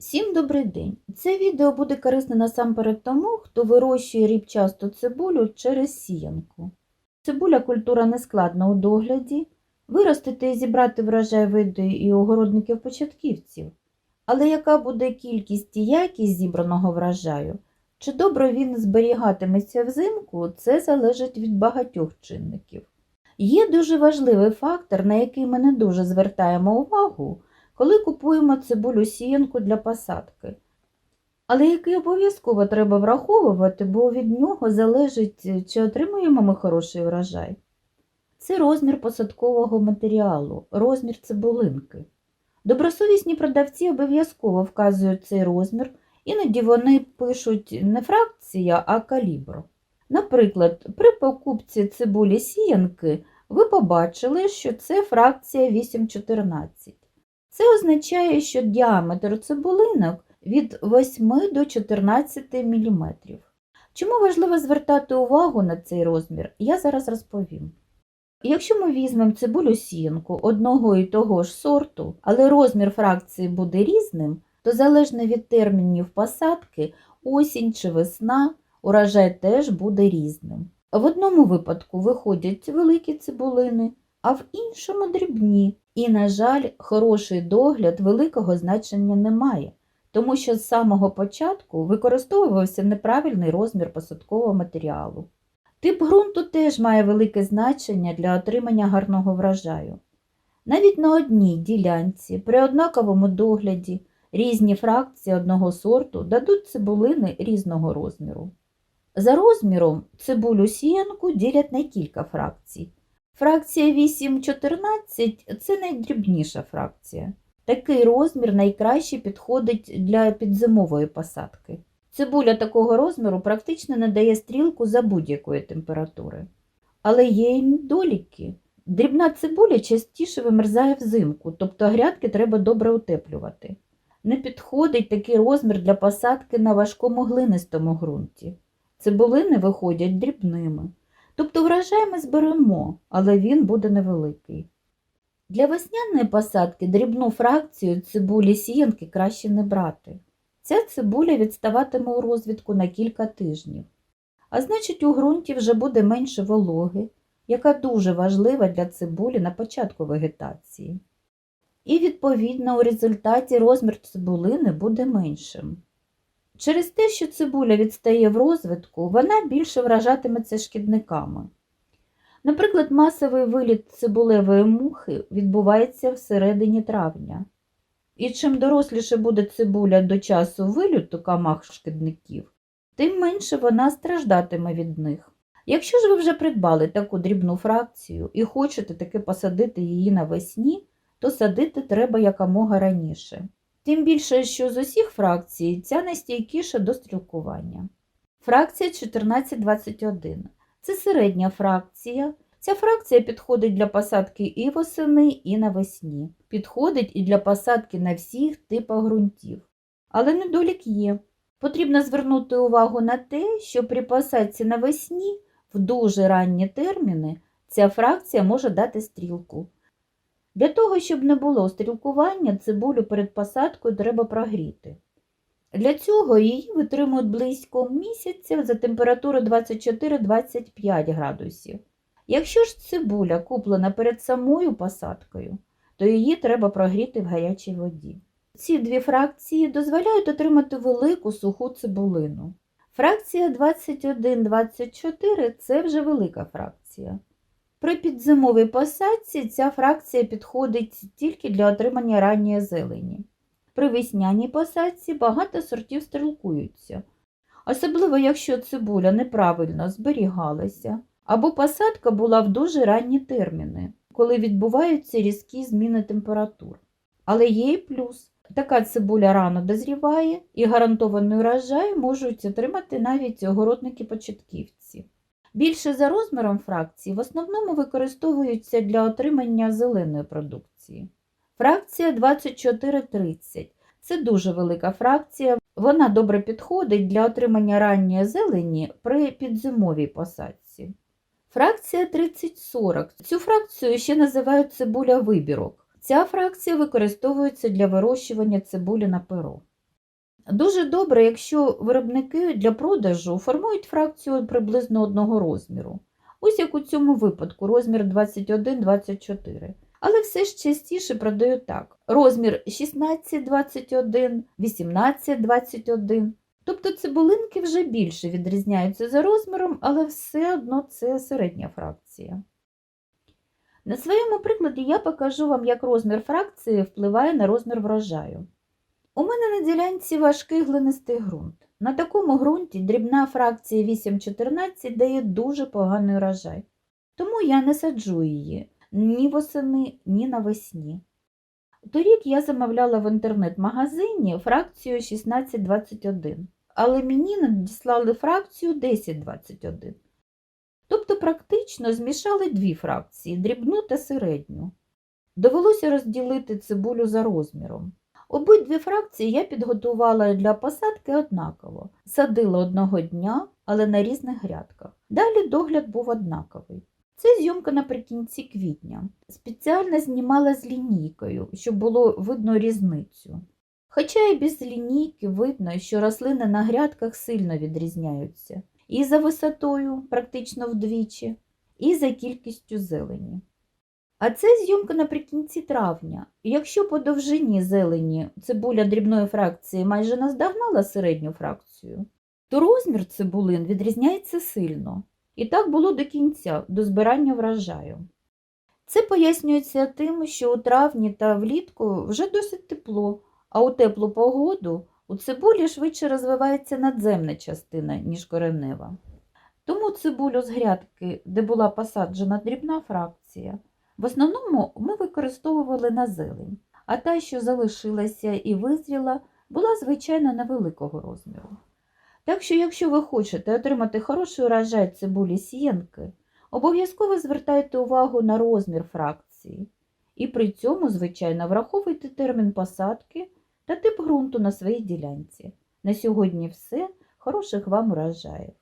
Всім добрий день! Це відео буде корисне насамперед тому, хто вирощує ріпчасту цибулю через сіянку. Цибуля культура нескладна у догляді, виростити і зібрати врожай види і огородників-початківців. Але яка буде кількість і якість зібраного врожаю? Чи добре він зберігатиметься взимку, це залежить від багатьох чинників. Є дуже важливий фактор, на який ми не дуже звертаємо увагу, коли купуємо цибулю сіянку для посадки. Але який обов'язково треба враховувати, бо від нього залежить, чи отримуємо ми хороший врожай. Це розмір посадкового матеріалу, розмір цибулинки. Добросовісні продавці обов'язково вказують цей розмір, іноді вони пишуть не фракція, а калібр. Наприклад, при покупці цибулі сіянки ви побачили, що це фракція 8,14. Це означає, що діаметр цибулинок від 8 до 14 мм. Чому важливо звертати увагу на цей розмір, я зараз розповім. Якщо ми візьмемо цибулю сіянку одного і того ж сорту, але розмір фракції буде різним, то залежно від термінів посадки, осінь чи весна, урожай теж буде різним. В одному випадку виходять великі цибулини, а в іншому дрібні. І, на жаль, хороший догляд великого значення не має, тому що з самого початку використовувався неправильний розмір посадкового матеріалу. Тип ґрунту теж має велике значення для отримання гарного врожаю. Навіть на одній ділянці при однаковому догляді різні фракції одного сорту дадуть цибулини різного розміру. За розміром цибулю сіянку ділять на кілька фракцій. Фракція 8,14 це найдрібніша фракція. Такий розмір найкраще підходить для підзимової посадки. Цибуля такого розміру практично не дає стрілку за будь-якої температури. Але є й недоліки. Дрібна цибуля частіше вимерзає взимку, тобто грядки треба добре утеплювати. Не підходить такий розмір для посадки на важкому глинистому ґрунті. Цибулини виходять дрібними. Тобто врожай ми зберемо, але він буде невеликий. Для весняної посадки дрібну фракцію цибулі сіянки краще не брати. Ця цибуля відставатиме у розвідку на кілька тижнів. А значить, у ґрунті вже буде менше вологи, яка дуже важлива для цибулі на початку вегетації. І, відповідно, у результаті розмір цибулини буде меншим. Через те, що цибуля відстає в розвитку, вона більше вражатиметься шкідниками. Наприклад, масовий виліт цибулевої мухи відбувається всередині травня. І чим доросліше буде цибуля до часу виліту камах шкідників, тим менше вона страждатиме від них. Якщо ж ви вже придбали таку дрібну фракцію і хочете таки посадити її навесні, то садити треба якомога раніше. Тим більше, що з усіх фракцій ця найстійкіша до стрілкування. Фракція 1421 це середня фракція. Ця фракція підходить для посадки і восени, і навесні. Підходить і для посадки на всіх типах ґрунтів. Але недолік є. Потрібно звернути увагу на те, що при посадці навесні в дуже ранні терміни ця фракція може дати стрілку. Для того, щоб не було стрілкування, цибулю перед посадкою треба прогріти. Для цього її витримують близько місяця за температурою 24-25 градусів. Якщо ж цибуля куплена перед самою посадкою, то її треба прогріти в гарячій воді. Ці дві фракції дозволяють отримати велику суху цибулину. Фракція 21-24 це вже велика фракція. При підзимовій посадці ця фракція підходить тільки для отримання ранньої зелені. При весняній посадці багато сортів стрілкуються, особливо якщо цибуля неправильно зберігалася, або посадка була в дуже ранні терміни, коли відбуваються різкі зміни температур. Але є і плюс. Така цибуля рано дозріває і гарантований урожай можуть отримати навіть огородники-початківці. Більше за розміром фракції в основному використовуються для отримання зеленої продукції. Фракція 2430 це дуже велика фракція. Вона добре підходить для отримання ранньої зелені при підзимовій посадці. Фракція 3040. Цю фракцію ще називають цибуля вибірок. Ця фракція використовується для вирощування цибулі на перо. Дуже добре, якщо виробники для продажу формують фракцію приблизно одного розміру. Ось як у цьому випадку розмір 21-24. Але все ж частіше продають так: розмір 16-21, 18-21. Тобто цибулинки вже більше відрізняються за розміром, але все одно це середня фракція. На своєму прикладі я покажу вам, як розмір фракції впливає на розмір врожаю. У мене на ділянці важкий глинистий ґрунт. На такому ґрунті дрібна фракція 8-14 дає дуже поганий урожай, тому я не саджу її ні восени, ні навесні. Торік я замовляла в інтернет-магазині фракцію 1621, але мені надіслали фракцію 1021. Тобто практично змішали дві фракції дрібну та середню. Довелося розділити цибулю за розміром. Обидві фракції я підготувала для посадки однаково. Садила одного дня, але на різних грядках. Далі догляд був однаковий. Це зйомка наприкінці квітня. Спеціально знімала з лінійкою, щоб було видно різницю. Хоча і без лінійки видно, що рослини на грядках сильно відрізняються і за висотою, практично вдвічі, і за кількістю зелені. А це зйомка наприкінці травня. Якщо по довжині зелені цибуля дрібної фракції майже наздогнала середню фракцію, то розмір цибулин відрізняється сильно. І так було до кінця, до збирання врожаю. Це пояснюється тим, що у травні та влітку вже досить тепло, а у теплу погоду у цибулі швидше розвивається надземна частина, ніж коренева. Тому цибулю з грядки, де була посаджена дрібна фракція, в основному ми використовували на зелень, а та, що залишилася і визріла, була звичайно невеликого розміру. Так що, якщо ви хочете отримати хороший урожай цибулі сіянки, обов'язково звертайте увагу на розмір фракції і при цьому, звичайно, враховуйте термін посадки та тип ґрунту на своїй ділянці. На сьогодні все. Хороших вам урожаїв!